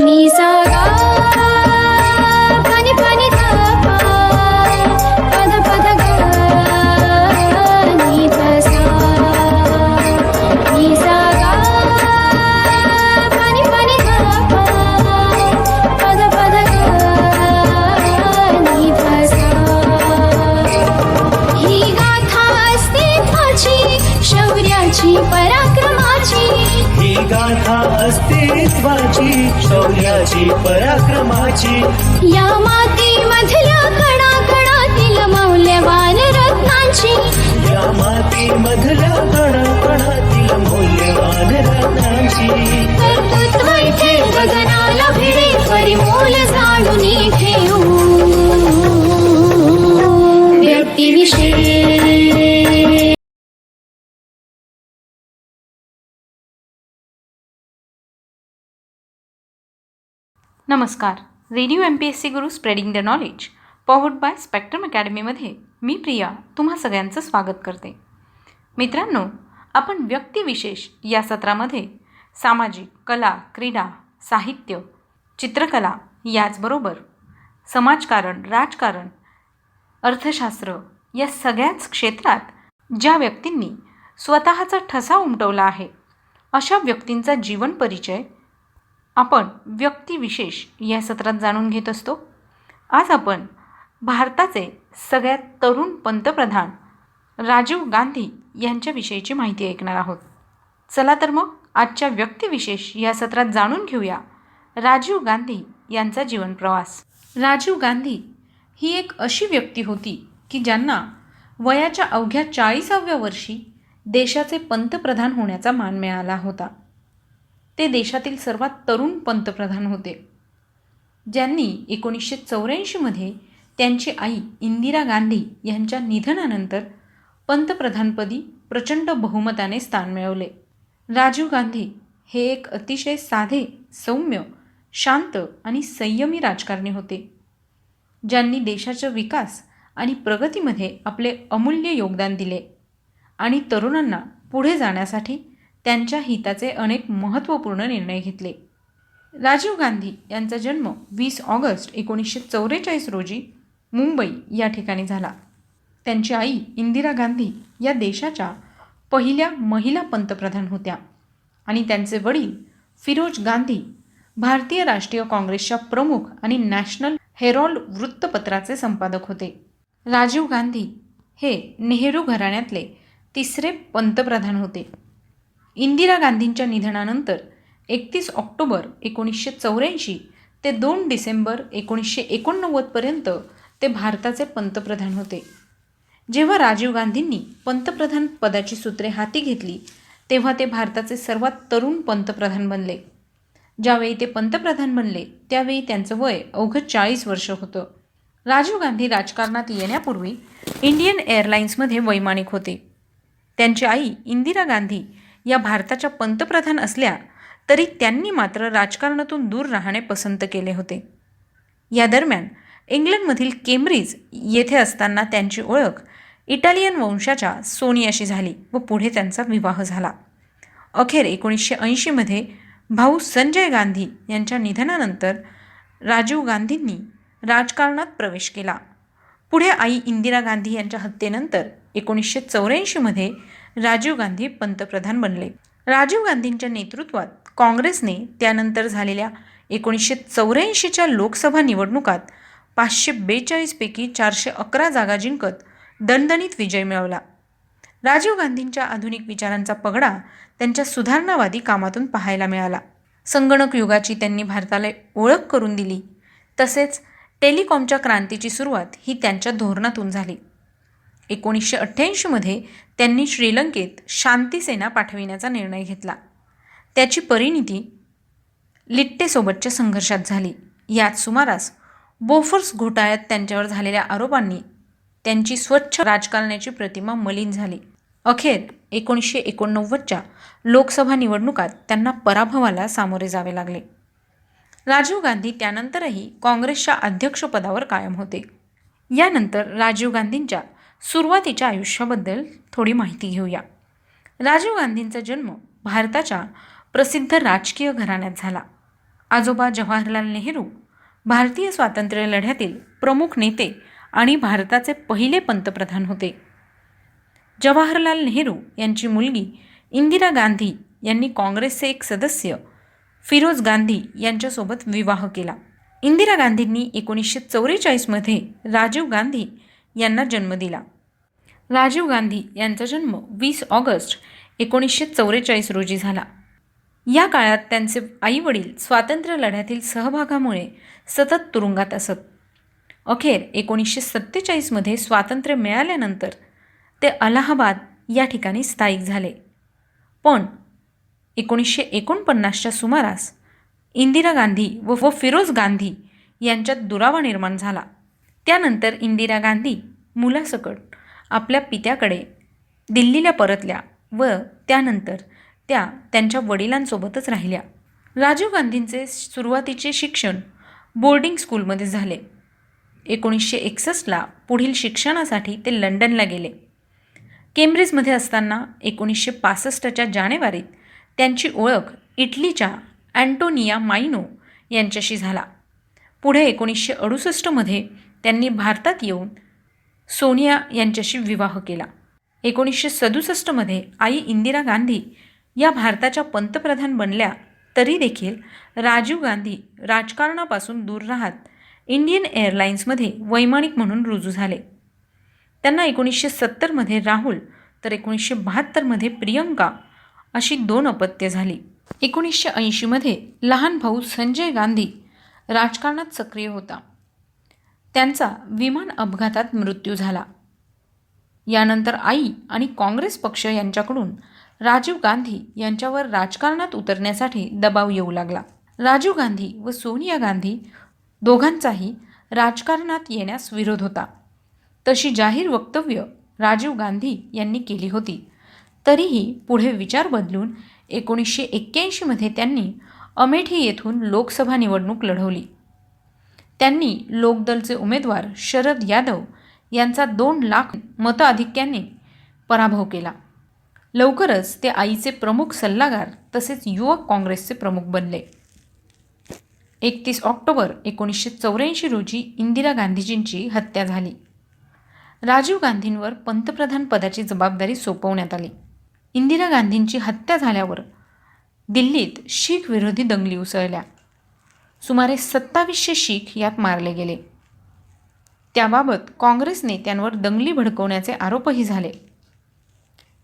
नि सा शौर्याची पराक्रमाची. या माती मधल्या नमस्कार. Radio M P S C Guru spreading the knowledge powered by spectrum अकॅडमीमध्ये मी प्रिया तुम्हा सगळ्यांचं स्वागत करते. मित्रांनो आपण व्यक्तिविशेष या सत्रामध्ये सामाजिक कला क्रीडा साहित्य चित्रकला याचबरोबर समाजकारण राजकारण अर्थशास्त्र या सगळ्याच क्षेत्रात ज्या व्यक्तींनी स्वतःचा ठसा उमटवला आहे अशा व्यक्तींचा जीवन परिचय आपण व्यक्तिविशेष या सत्रात जाणून घेत असतो. आज आपण भारताचे सगळ्यात तरुण पंतप्रधान राजीव गांधी यांच्याविषयीची माहिती ऐकणार आहोत. चला तर मग आजच्या व्यक्तिविशेष या सत्रात जाणून घेऊया राजीव गांधी यांचा जीवनप्रवास राजीव गांधी ही एक अशी व्यक्ती होती की ज्यांना वयाच्या अवघ्या चाळीसाव्या वर्षी देशाचे पंतप्रधान होण्याचा मान मिळाला होता. ते देशातील सर्वात तरुण पंतप्रधान होते. ज्यांनी एकोणीसशे चौऱ्याऐंशीमध्ये त्यांची आई इंदिरा गांधी यांच्या निधनानंतर पंतप्रधानपदी प्रचंड बहुमताने स्थान मिळवले. राजीव गांधी हे एक अतिशय साधे सौम्य शांत आणि संयमी राजकारणी होते. ज्यांनी देशाच्या विकास आणि प्रगतीमध्ये आपले अमूल्य योगदान दिले आणि तरुणांना पुढे जाण्यासाठी त्यांच्या हिताचे अनेक महत्त्वपूर्ण निर्णय घेतले. राजीव गांधी यांचा जन्म वीस ऑगस्ट एकोणीसशे चौवेचाळीस रोजी मुंबई या ठिकाणी झाला. त्यांची आई इंदिरा गांधी या देशाच्या पहिल्या महिला पंतप्रधान होत्या आणि त्यांचे वडील फिरोज गांधी भारतीय राष्ट्रीय काँग्रेसच्या प्रमुख आणि नॅशनल हेरॉल्ड वृत्तपत्राचे संपादक होते. राजीव गांधी हे नेहरू घराण्यातले तिसरे पंतप्रधान होते. इंदिरा गांधींच्या निधनानंतर एकतीस ऑक्टोबर एकोणीसशे चौऱ्याऐंशी ते दोन डिसेंबर एकोणीसशे एकोणनव्वदपर्यंत ते भारताचे पंतप्रधान होते. जेव्हा राजीव गांधींनी पंतप्रधान पदाची सूत्रे हाती घेतली तेव्हा ते भारताचे सर्वात तरुण पंतप्रधान बनले. ज्यावेळी ते पंतप्रधान बनले त्यावेळी त्यांचं वय अवघं चाळीस वर्ष होतं. राजीव गांधी राजकारणात येण्यापूर्वी इंडियन एअरलाइन्समध्ये वैमानिक होते. त्यांची आई इंदिरा गांधी या भारताच्या पंतप्रधान असल्या तरी त्यांनी मात्र राजकारणातून दूर राहणे पसंत केले होते. या दरम्यान इंग्लंडमधील केम्ब्रिज येथे असताना त्यांची ओळख इटालियन वंशाच्या सोनियाशी झाली व पुढे त्यांचा विवाह झाला. अखेर एकोणीसशे ऐंशीमध्ये भाऊ संजय गांधी यांच्या निधनानंतर राजीव गांधींनी राजकारणात प्रवेश केला. पुढे आई इंदिरा गांधी यांच्या हत्येनंतर एकोणीसशे चौऱ्याऐंशीमध्ये राजीव गांधी पंतप्रधान बनले. राजीव गांधींच्या नेतृत्वात काँग्रेसने त्यानंतर झालेल्या एकोणीसशे चौऱ्याऐंशीच्या लोकसभा निवडणुकात पाचशे बेचाळीसपैकी चारशे अकरा जागा जिंकत दणदणीत विजय मिळवला. राजीव गांधींच्या आधुनिक विचारांचा पगडा त्यांच्या सुधारणावादी कामातून पाहायला मिळाला. संगणक युगाची त्यांनी भारताला ओळख करून दिली. तसेच टेलिकॉमच्या क्रांतीची सुरुवात ही त्यांच्या धोरणातून झाली. एकोणीसशे अठ्ठ्याऐंशीमध्ये त्यांनी श्रीलंकेत शांतीसेना पाठविण्याचा निर्णय घेतला. त्याची परिणिती लिट्टेसोबतच्या संघर्षात झाली. यात सुमारास बोफर्स घोटाळ्यात त्यांच्यावर झालेल्या आरोपांनी त्यांची स्वच्छ राजकारणाची प्रतिमा मलिन झाली. अखेर एकोणीसशे एकोणनव्वदच्या लोकसभा निवडणुकात त्यांना पराभवाला सामोरे जावे लागले. राजीव गांधी त्यानंतरही काँग्रेसच्या अध्यक्षपदावर कायम होते. यानंतर राजीव गांधींच्या सुरुवातीच्या आयुष्याबद्दल थोडी माहिती घेऊया. राजीव गांधींचा जन्म भारताच्या प्रसिद्ध राजकीय घराण्यात झाला. आजोबा जवाहरलाल नेहरू भारतीय स्वातंत्र्य लढ्यातील प्रमुख नेते आणि भारताचे पहिले पंतप्रधान होते. जवाहरलाल नेहरू यांची मुलगी इंदिरा गांधी यांनी काँग्रेसचे एक सदस्य फिरोज गांधी यांच्यासोबत विवाह केला. इंदिरा गांधींनी एकोणीसशे चौवेचाळीसमध्ये राजीव गांधी यांना जन्म दिला. राजीव गांधी यांचा जन्म वीस ऑगस्ट एकोणीसशे चौवेचाळीस रोजी झाला. या काळात त्यांचे आईवडील स्वातंत्र्य लढ्यातील सहभागामुळे सतत तुरुंगात असत. अखेर एकोणीसशे सत्तेचाळीसमध्ये स्वातंत्र्य मिळाल्यानंतर ते अलाहाबाद या ठिकाणी स्थायिक झाले. पण एकोणीसशे एकोणपन्नासच्या सुमारास इंदिरा गांधी व व फिरोज गांधी यांच्यात दुरावा निर्माण झाला. त्यानंतर इंदिरा गांधी मुलासकट आपल्या पित्याकडे दिल्लीला परतल्या व त्यानंतर त्या त्यांच्या वडिलांसोबतच राहिल्या. राजीव गांधींचे सुरुवातीचे शिक्षण बोर्डिंग स्कूलमध्ये झाले. एकोणीसशे एकसष्टला पुढील शिक्षणासाठी ते लंडनला गेले. केम्ब्रिजमध्ये असताना एकोणीसशे पासष्टच्या जानेवारीत त्यांची ओळख इटलीच्या अँटोनिया माइनो यांच्याशी झाला. पुढे एकोणीसशे अडुसष्टमध्ये त्यांनी भारतात येऊन सोनिया यांच्याशी विवाह केला. एकोणीसशे सदुसष्टमध्ये आई इंदिरा गांधी या भारताच्या पंतप्रधान बनल्या तरी देखील राजीव गांधी राजकारणापासून दूर राहत इंडियन एअरलाइन्समध्ये वैमानिक म्हणून रुजू झाले. त्यांना एकोणीसशे सत्तरमध्ये राहुल तर एकोणीसशे बहात्तरमध्ये प्रियंका अशी दोन अपत्य झाली. एकोणीसशे ऐंशीमध्ये लहान भाऊ संजय गांधी राजकारणात सक्रिय होता. त्यांचा विमान अपघातात मृत्यू झाला. यानंतर आई आणि काँग्रेस पक्ष यांच्याकडून राजीव गांधी यांच्यावर राजकारणात उतरण्यासाठी दबाव येऊ लागला. राजीव गांधी व सोनिया गांधी दोघांचाही राजकारणात येण्यास विरोध होता. तशी जाहीर वक्तव्य राजीव गांधी यांनी केली होती. तरीही पुढे विचार बदलून एकोणीसशे एक्क्याऐंशीमध्ये त्यांनी अमेठी येथून लोकसभा निवडणूक लढवली. त्यांनी लोकदलचे उमेदवार शरद यादव यांचा दोन लाख मताधिक्याने पराभव केला. लवकरच ते आईचे प्रमुख सल्लागार तसेच युवक काँग्रेसचे प्रमुख बनले. एकतीस ऑक्टोबर एकोणीसशे चौऱ्याऐंशी रोजी इंदिरा गांधीजींची हत्या झाली. राजीव गांधींवर पंतप्रधान पदाची जबाबदारी सोपवण्यात आली. इंदिरा गांधींची हत्या झाल्यावर दिल्लीत शीख विरोधी दंगली उसळल्या. सुमारे सत्तावीसशे शीख यात मारले गेले. त्याबाबत काँग्रेस नेत्यांवर दंगली भडकवण्याचे आरोपही झाले.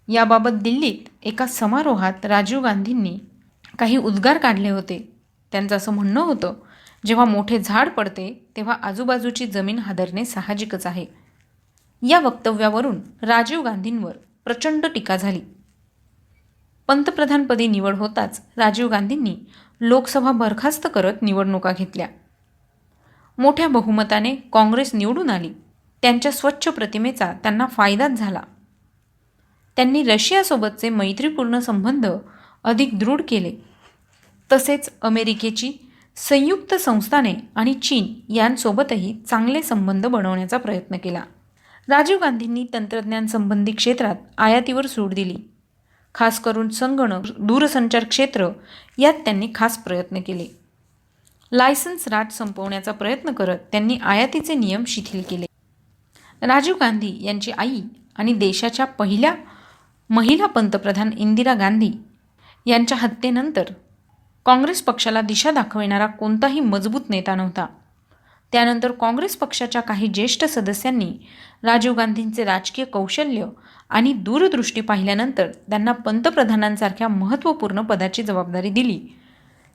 याबाबत दिल्लीत एका समारोहात राजीव गांधींनी काही उद्गार काढले होते. त्यांचं असं म्हणणं होतं जेव्हा मोठे झाड पडते तेव्हा आजूबाजूची जमीन हादरणे साहजिकच आहे. या वक्तव्यावरून राजीव गांधींवर प्रचंड टीका झाली. पंतप्रधानपदी निवड होताच राजीव गांधींनी लोकसभा बरखास्त करत निवडणुका घेतल्या. मोठ्या बहुमताने काँग्रेस निवडून आली. त्यांच्या स्वच्छ प्रतिमेचा त्यांना फायदाच झाला. त्यांनी रशियासोबतचे मैत्रीपूर्ण संबंध अधिक दृढ केले. तसेच अमेरिकेची संयुक्त संस्थाने आणि चीन यांसोबतही चांगले संबंध बनवण्याचा प्रयत्न केला. राजीव गांधींनी तंत्रज्ञान संबंधी क्षेत्रात आयातीवर सूट दिली. खास करून संगणक दूरसंचार क्षेत्र यात त्यांनी खास प्रयत्न केले. लायसन्स राज संपवण्याचा प्रयत्न करत त्यांनी आयातीचे नियम शिथिल केले. राजीव गांधी यांची आई आणि देशाच्या पहिल्या महिला पंतप्रधान इंदिरा गांधी यांच्या हत्येनंतर काँग्रेस पक्षाला दिशा दाखविणारा कोणताही मजबूत नेता नव्हता. त्यानंतर काँग्रेस पक्षाच्या काही ज्येष्ठ सदस्यांनी राजीव गांधींचे राजकीय कौशल्य आणि दूरदृष्टी पाहिल्यानंतर त्यांना पंतप्रधानांसारख्या महत्त्वपूर्ण पदाची जबाबदारी दिली.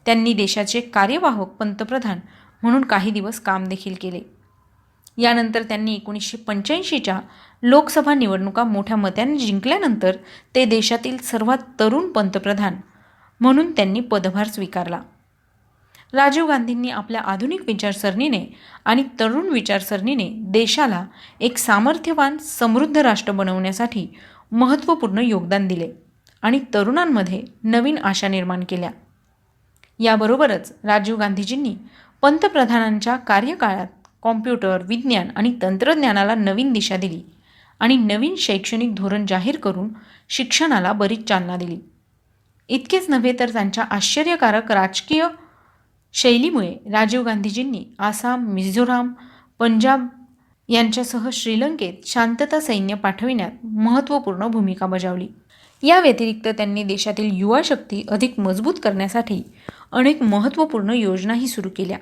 त्यांनी देशाचे कार्यवाहक पंतप्रधान म्हणून काही दिवस काम देखील केले. यानंतर त्यांनी एकोणीसशे पंच्याऐंशीच्या लोकसभा निवडणुका मोठ्या मतांनी जिंकल्यानंतर ते देशातील सर्वात तरुण पंतप्रधान म्हणून त्यांनी पदभार स्वीकारला. राजीव गांधींनी आपल्या आधुनिक विचारसरणीने आणि तरुण विचारसरणीने देशाला एक सामर्थ्यवान समृद्ध राष्ट्र बनवण्यासाठी महत्त्वपूर्ण योगदान दिले आणि तरुणांमध्ये नवीन आशा निर्माण केल्या. याबरोबरच राजीव गांधीजींनी पंतप्रधानांच्या कार्यकाळात कॉम्प्युटर विज्ञान आणि तंत्रज्ञानाला नवीन दिशा दिली आणि नवीन शैक्षणिक धोरण जाहीर करून शिक्षणाला बरीच चालना दिली. इतकेच नव्हे तर त्यांच्या आश्चर्यकारक राजकीय शैलीमुळे राजीव गांधीजींनी आसाम मिझोराम पंजाब यांच्यासह श्रीलंकेत शांतता सैन्य पाठविण्यात महत्त्वपूर्ण भूमिका बजावली. या व्यतिरिक्त त्यांनी देशातील युवा शक्ती अधिक मजबूत करण्यासाठी अनेक महत्त्वपूर्ण योजनाही सुरू केल्या.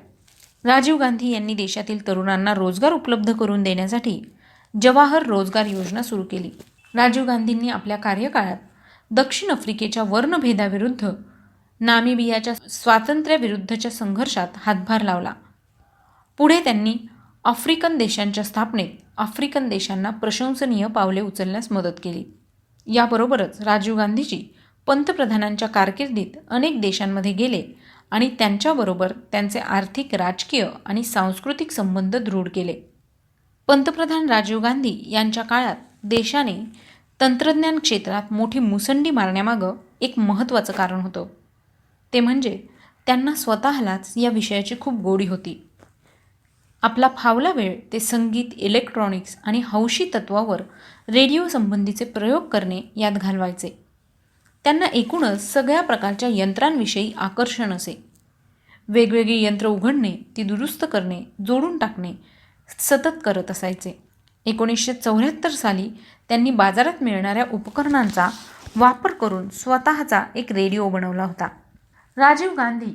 राजीव गांधी यांनी देशातील तरुणांना रोजगार उपलब्ध करून देण्यासाठी जवाहर रोजगार योजना सुरू केली. राजीव गांधींनी आपल्या कार्यकाळात दक्षिण आफ्रिकेच्या वर्णभेदाविरुद्ध नामिबियाच्या स्वातंत्र्याविरुद्धच्या संघर्षात हातभार लावला. पुढे त्यांनी आफ्रिकन देशांच्या स्थापनेत आफ्रिकन देशांना प्रशंसनीय पावले उचलण्यास मदत केली. याबरोबरच राजीव गांधीजी पंतप्रधानांच्या कारकिर्दीत अनेक देशांमध्ये गेले आणि त्यांच्याबरोबर त्यांचे आर्थिक राजकीय आणि सांस्कृतिक संबंध दृढ केले. पंतप्रधान राजीव गांधी यांच्या काळात देशाने तंत्रज्ञान क्षेत्रात मोठी मुसंडी मारण्यामागं एक महत्त्वाचं कारण होतं. ते म्हणजे त्यांना स्वतःलाच या विषयाची खूप गोडी होती. आपला फावला वेळ ते संगीत इलेक्ट्रॉनिक्स आणि हौशी तत्वावर रेडिओ संबंधीचे प्रयोग करणे यात घालवायचे. त्यांना एकूणच सगळ्या प्रकारच्या यंत्रांविषयी आकर्षण असे. वेगवेगळी यंत्र उघडणे ती दुरुस्त करणे जोडून टाकणे सतत करत असायचे. एकोणीसशे चौऱ्याहत्तर साली त्यांनी बाजारात मिळणाऱ्या उपकरणांचा वापर करून स्वतःचा एक रेडिओ बनवला होता. राजीव गांधी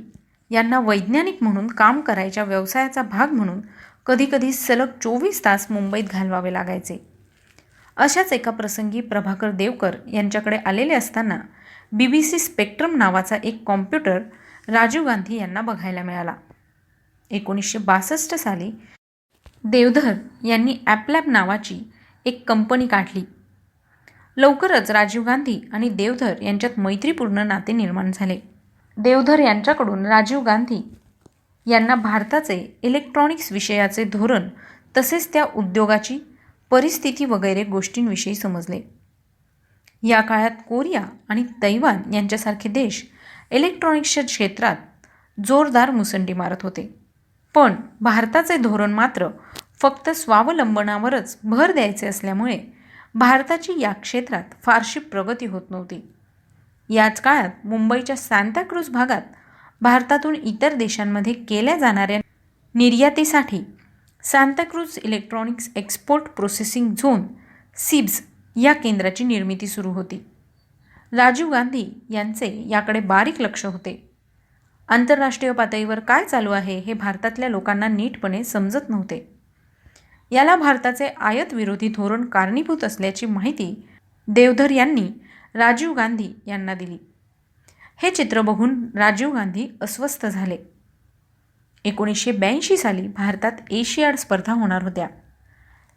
यांना वैज्ञानिक म्हणून काम करायच्या व्यवसायाचा भाग म्हणून कधीकधी सलग चोवीस तास मुंबईत घालवावे लागायचे. अशाच एका प्रसंगी प्रभाकर देवकर यांच्याकडे आलेले असताना बी बी सी स्पेक्ट्रम नावाचा एक कॉम्प्युटर राजीव गांधी यांना बघायला मिळाला. एकोणीसशे बासष्ट साली देवधर यांनी ॲपलॅब नावाची एक कंपनी काढली. लवकरच राजीव गांधी आणि देवधर यांच्यात मैत्रीपूर्ण नाते निर्माण झाले. देवधर यांच्याकडून राजीव गांधी यांना भारताचे इलेक्ट्रॉनिक्स विषयाचे धोरण तसेच त्या उद्योगाची परिस्थिती वगैरे गोष्टींविषयी समजले. या काळात कोरिया आणि तैवान यांच्यासारखे देश इलेक्ट्रॉनिक्सच्या क्षेत्रात जोरदार मुसंडी मारत होते. पण भारताचे धोरण मात्र फक्त स्वावलंबनावरच भर द्यायचे असल्यामुळे भारताची या क्षेत्रात फारशी प्रगती होत नव्हती. याच काळात मुंबईच्या सांताक्रूज भागात भारतातून इतर देशांमध्ये केल्या जाणाऱ्या निर्यातीसाठी Santacruz electronics export processing zone SEEPZ या केंद्राची निर्मिती सुरू होती. राजीव गांधी यांचे याकडे बारीक लक्ष होते. आंतरराष्ट्रीय पातळीवर काय चालू आहे हे भारतातल्या लोकांना नीटपणे समजत नव्हते. याला भारताचे आयत विरोधी धोरण कारणीभूत असल्याची माहिती देवधर यांनी राजीव गांधी यांना दिली. हे चित्र बघून राजीव गांधी अस्वस्थ झाले. एकोणीसशे ब्याऐंशी साली भारतात एशियाड स्पर्धा होणार होत्या.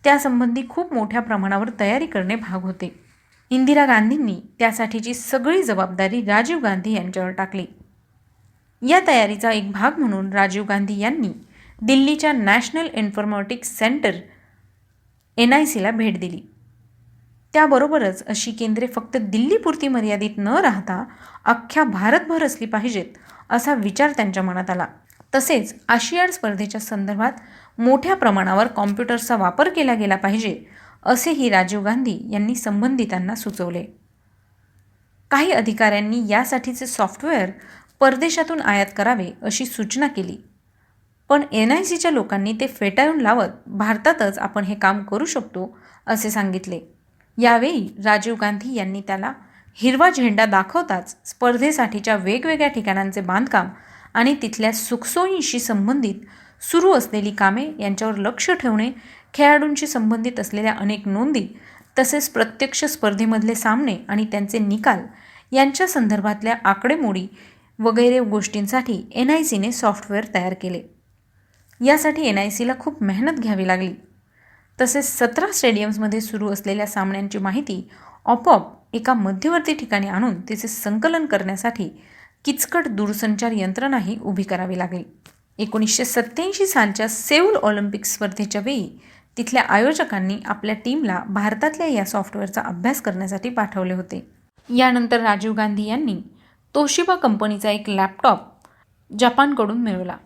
त्यासंबंधी खूप मोठ्या प्रमाणावर तयारी करणे भाग होते. इंदिरा गांधींनी त्यासाठीची सगळी जबाबदारी राजीव गांधी यांच्यावर टाकली. या तयारीचा एक भाग म्हणून राजीव गांधी यांनी दिल्लीच्या national informatics centre N I सीला भेट दिली. त्याबरोबरच अशी केंद्रे फक्त दिल्लीपुरती मर्यादित न राहता अख्ख्या भारतभर असली पाहिजेत असा विचार त्यांच्या मनात आला. तसेच आशियाड स्पर्धेच्या संदर्भात मोठ्या प्रमाणावर कॉम्प्युटरचा वापर केला गेला पाहिजे असेही राजीव गांधी यांनी संबंधितांना सुचवले. काही अधिकाऱ्यांनी यासाठीचे सॉफ्टवेअर परदेशातून आयात करावे अशी सूचना केली. पण एन आय सीच्या लोकांनी ते फेटाळून लावत भारतातच आपण हे काम करू शकतो असे सांगितले. यावेळी राजीव गांधी यांनी त्याला हिरवा झेंडा दाखवताच स्पर्धेसाठीच्या वेगवेगळ्या ठिकाणांचे बांधकाम आणि तिथल्या सुखसोयीशी संबंधित सुरू असलेली कामे यांच्यावर लक्ष ठेवणे खेळाडूंशी संबंधित असलेल्या अनेक नोंदी तसेच प्रत्यक्ष स्पर्धेमधले सामने आणि त्यांचे निकाल यांच्या संदर्भातल्या आकडेमोडी वगैरे गोष्टींसाठी एन आय सीने सॉफ्टवेअर तयार केले. यासाठी एन आय सीला खूप मेहनत घ्यावी लागली. तसेच सतरा स्टेडियम्समध्ये सुरू असलेल्या सामन्यांची माहिती ऑपॉप एका मध्यवर्ती ठिकाणी आणून तिचे संकलन करण्यासाठी किचकट दूरसंचार यंत्रणाही उभी करावी लागली. एकोणीसशे सत्त्याऐंशी सालच्या सेऊल ऑलिम्पिक स्पर्धेच्या वेळी तिथल्या आयोजकांनी आपल्या टीमला भारतातल्या या सॉफ्टवेअरचा अभ्यास करण्यासाठी पाठवले होते. यानंतर राजीव गांधी यांनी तोशिबा कंपनीचा एक लॅपटॉप जपानकडून मिळवला.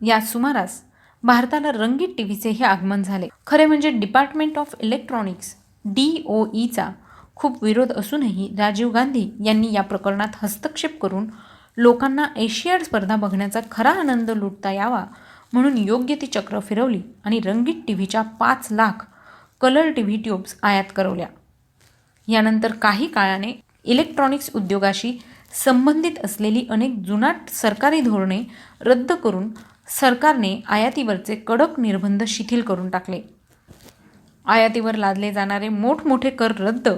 या सुमारास भारताला रंगीत टीव्हीचे हे आगमन झाले. खरे म्हणजे department of electronics D O Icha खूप विरोध असूनही राजीव गांधी यांनी या प्रकरणात हस्तक्षेप करून लोकांना एशियाड स्पर्धा बघण्याचा खरा आनंद लुटता यावा म्हणून योग्य ती चक्र फिरवली आणि रंगीत टी व्हीच्या पाच lakh colour T V tubes आयात करवल्या. यानंतर काही काळाने इलेक्ट्रॉनिक्स उद्योगाशी संबंधित असलेली अनेक जुनाट सरकारी धोरणे रद्द करून सरकारने आयातीवरचे कडक निर्बंध शिथिल करून टाकले. आयातीवर लादले जाणारे मोठमोठे कर रद्द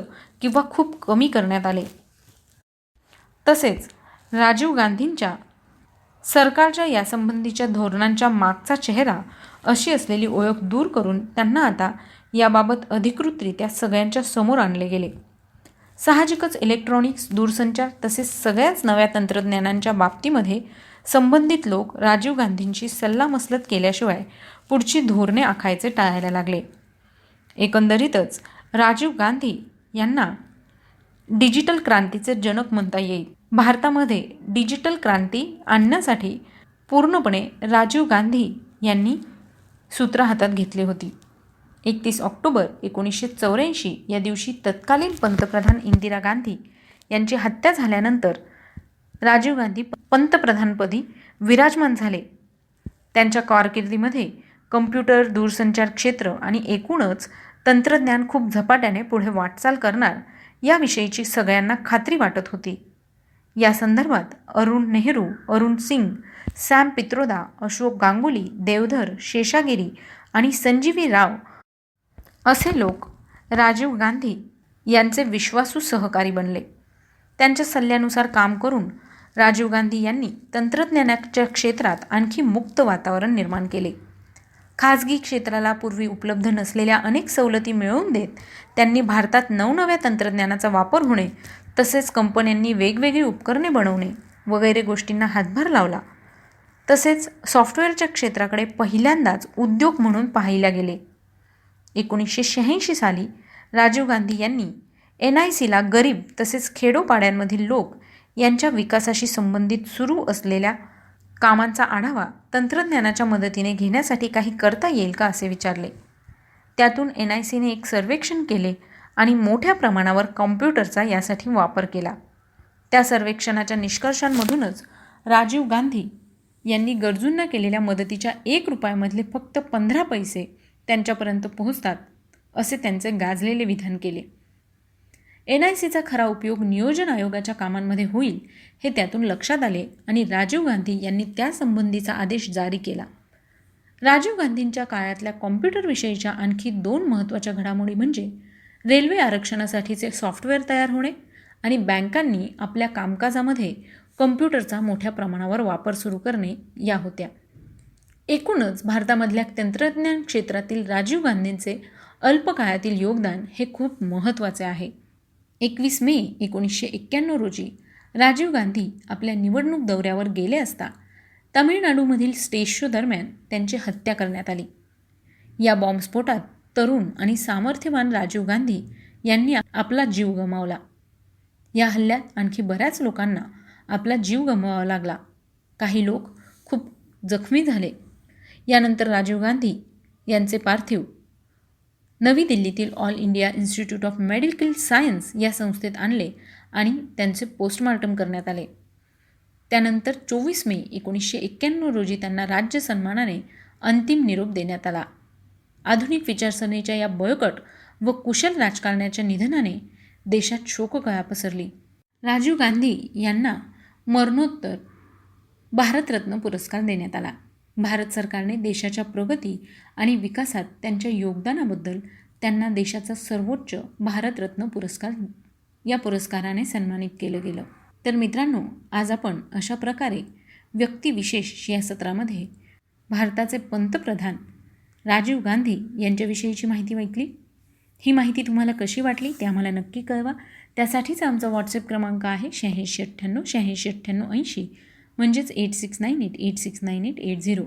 किंवा खूप कमी करण्यात आले. तसेच राजीव गांधींच्या सरकारच्या यासंबंधीच्या धोरणांच्या मागचा चेहरा अशी असलेली ओळख दूर करून त्यांना आता याबाबत अधिकृतरित्या सगळ्यांच्या समोर आणले गेले. साहजिकच इलेक्ट्रॉनिक्स दूरसंचार तसेच सगळ्याच नव्या तंत्रज्ञानांच्या बाबतीमध्ये संबंधित लोक राजीव गांधींची सल्लामसलत केल्याशिवाय पुढची धोरणे आखायचे टाळायला लागले. एकंदरीतच राजीव गांधी यांना डिजिटल क्रांतीचे जनक म्हणता येईल. भारतामध्ये डिजिटल क्रांती आणण्यासाठी पूर्णपणे राजीव गांधी यांनी सूत्र हातात घेतली होती. एकतीस ऑक्टोबर एकोणीसशे चौऱ्याऐंशी या दिवशी तत्कालीन पंतप्रधान इंदिरा गांधी यांची हत्या झाल्यानंतर राजीव गांधी पंतप्रधानपदी विराजमान झाले. त्यांच्या कारकिर्दीमध्ये कम्प्युटर दूरसंचार क्षेत्र आणि एकूणच तंत्रज्ञान खूप झपाट्याने पुढे वाटचाल करणार याविषयीची सगळ्यांना खात्री वाटत होती. या संदर्भात अरुण नेहरू अरुण सिंग सॅम पित्रोदा अशोक गांगुली देवधर शेषागिरी आणि संजीवी राव असे लोक राजीव गांधी यांचे विश्वासू सहकारी बनले. त्यांच्या सल्ल्यानुसार काम करून राजीव गांधी यांनी तंत्रज्ञानाच्या क्षेत्रात आणखी मुक्त वातावरण निर्माण केले. खाजगी क्षेत्राला पूर्वी उपलब्ध नसलेल्या अनेक सवलती मिळवून देत त्यांनी भारतात नवनव्या तंत्रज्ञानाचा वापर होणे तसेच कंपन्यांनी वेगवेगळी उपकरणे बनवणे वगैरे गोष्टींना हातभार लावला. तसेच सॉफ्टवेअरच्या क्षेत्राकडे पहिल्यांदाच उद्योग म्हणून पाहिल्या गेले. एकोणीसशे शहाऐंशी साली राजीव गांधी यांनी एन आय सीला गरीब तसेच खेडोपाड्यांमधील लोक यांच्या विकासाशी संबंधित सुरू असलेल्या कामांचा आढावा तंत्रज्ञानाच्या मदतीने घेण्यासाठी काही करता येईल का असे विचारले. त्यातून एन आय सीने एक सर्वेक्षण केले आणि मोठ्या प्रमाणावर कॉम्प्युटरचा यासाठी वापर केला. त्या सर्वेक्षणाच्या निष्कर्षांमधूनच राजीव गांधी यांनी गरजूंना केलेल्या मदतीच्या एक रुपयामधले फक्त पंधरा पैसे त्यांच्यापर्यंत पोहोचतात असे त्यांचे गाजलेले विधान केले. एन आय सीचा खरा उपयोग नियोजन आयोगाच्या कामांमध्ये होईल हे त्यातून लक्षात आले आणि राजीव गांधी यांनी त्यासंबंधीचा आदेश जारी केला. राजीव गांधींच्या काळातल्या कॉम्प्युटरविषयीच्या आणखी दोन महत्त्वाच्या घडामोडी म्हणजे रेल्वे आरक्षणासाठीचे सॉफ्टवेअर तयार होणे आणि बँकांनी आपल्या कामकाजामध्ये कम्प्युटरचा मोठ्या प्रमाणावर वापर सुरू करणे या होत्या. एकूणच भारतामधल्या तंत्रज्ञान क्षेत्रातील राजीव गांधींचे अल्पकाळातील योगदान हे खूप महत्त्वाचे आहे. एकवीस मे एकोणीसशे एक्क्याण्णव रोजी राजीव गांधी आपल्या निवडणूक दौऱ्यावर गेले असता तामिळनाडूमधील स्टेज शो दरम्यान त्यांची हत्या करण्यात आली. या बॉम्बस्फोटात तरुण आणि सामर्थ्यवान राजीव गांधी यांनी आपला जीव गमावला. या हल्ल्यात आणखी बऱ्याच लोकांना आपला जीव गमवावा लागला. काही लोक खूप जखमी झाले. यानंतर राजीव गांधी यांचे पार्थिव नवी दिल्लीतील All India Institute of Medical Science या संस्थेत आणले आणि त्यांचे पोस्टमॉर्टम करण्यात आले. त्यानंतर चोवीस मे एकोणीसशे एक्क्याण्णव रोजी त्यांना राज्य सन्मानाने अंतिम निरोप देण्यात आला. आधुनिक विचारसरणीच्या या बळकट व कुशल राजकारण्याच्या निधनाने देशात शोककळा पसरली. राजीव गांधी यांना मरणोत्तर भारतरत्न पुरस्कार देण्यात आला. भारत सरकारने देशाच्या प्रगती आणि विकासात त्यांच्या योगदानाबद्दल त्यांना देशाचा सर्वोच्च भारतरत्न पुरस्कार या पुरस्काराने सन्मानित केलं गेलं. तर मित्रांनो आज आपण अशा प्रकारे व्यक्तिविशेष या सत्रामध्ये भारताचे पंतप्रधान राजीव गांधी यांच्याविषयीची माहिती ऐकली. ही माहिती तुम्हाला कशी वाटली ते आम्हाला नक्की कळवा. त्यासाठीच आमचा व्हॉट्सअप क्रमांक आहे शहाऐंशी अठ्ठ्याण्णव शहाऐंशी अठ्ठ्याण्णव ऐंशी. म्हणजेच eight six nine eight eight six nine eight eight zero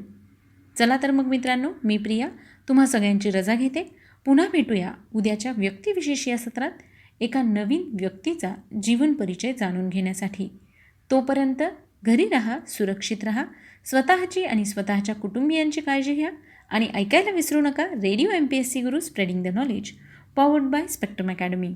चला तर मग मित्रांनो मी प्रिया तुम्हा सगळ्यांची रजा घेते. पुन्हा भेटूया उद्याच्या व्यक्तिविशेष या सत्रात एका नवीन व्यक्तीचा जीवन परिचय जाणून घेण्यासाठी. तोपर्यंत घरी राहा सुरक्षित राहा स्वतःची आणि स्वतःच्या कुटुंबियांची काळजी घ्या आणि ऐकायला विसरू नका radio M P S C Guru spreading the knowledge powered by Spectrum Academy